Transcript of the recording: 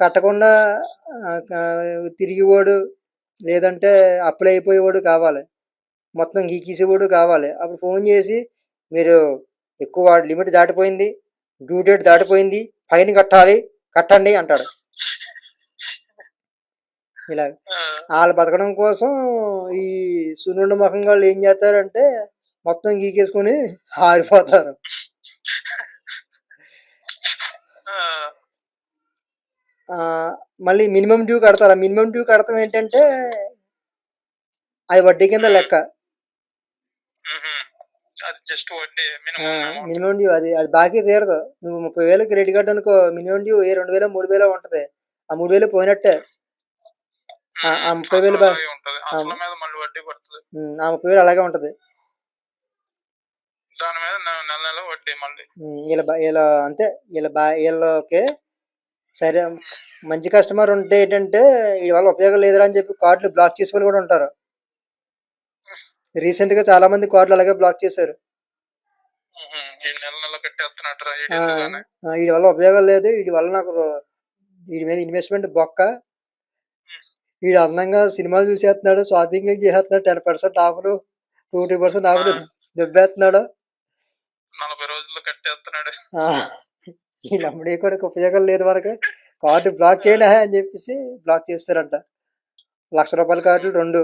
కట్టకుండా తిరిగివాడు లేదంటే అప్పులు అయిపోయేవాడు కావాలి. మొత్తం గీకేసేవాడు కావాలి. అప్పుడు ఫోన్ చేసి మీరు ఎక్కువ లిమిట్ దాటిపోయింది డ్యూ డేట్ దాటిపోయింది ఫైన్ కట్టాలి కట్టండి అంటాడు. ఇలా వాళ్ళు బతకడం కోసం ఈ సున్నుండ ముఖం వాళ్ళు ఏం చేస్తారంటే మొత్తం గీకేసుకొని ఆరిపోతారు మళ్ళీ మినిమం డ్యూ కడతారు? మినిమం డ్యూ కడతాం ఏంటంటే అది వడ్డీ కింద లెక్క. మినిమం డ్యూ అది అది బాకీ తీరదు. నువ్వు ముప్పై వేలు క్రెడిట్ కార్డు అనుకో మినిమం డ్యూ ఏ రెండు వేల మూడు వేల ఉంటది. ఆ మూడు వేలు పోయినట్టే. ఆ, ముప్పై వేలు ఆ ముప్పై వేలు అలాగే ఉంటది. దాని మీద నెల నెల వడ్డీ మళ్ళీ. బా- వీళ్ళ అంతే. వీళ్ళ బా వీళ్ళకి సరే మంచి కస్టమర్ ఉంటే ఏంటంటే వల్ల ఉపయోగం లేదురా అని చెప్పి కార్డులు బ్లాక్ చేసే వాళ్ళు కూడా ఉంటారు. రీసెంట్గా చాలా మంది కార్డులు అలాగే బ్లాక్ చేశారు. వీడి వల్ల ఉపయోగం లేదు. వీడి వల్ల నాకు వీడి మీద ఇన్వెస్ట్మెంట్ బొక్క. వీడు అందంగా సినిమాలు చూసేస్తున్నాడు షాపింగ్ చేసేస్తున్నాడు టెన్ పర్సెంట్ ఆఫ్లు ట్వంటీ పర్సెంట్ ఆఫ్లు దెబ్బేస్తున్నాడు. నలభై రోజుల్లో కట్టేస్తున్నాడు. ఈ నమ్ముడే కూడా ఉపయోగం లేదు మనకి. కార్డు బ్లాక్ చేయడా అని చెప్పేసి బ్లాక్ చేస్తారంట. లక్ష రూపాయల కార్డులు రెండు.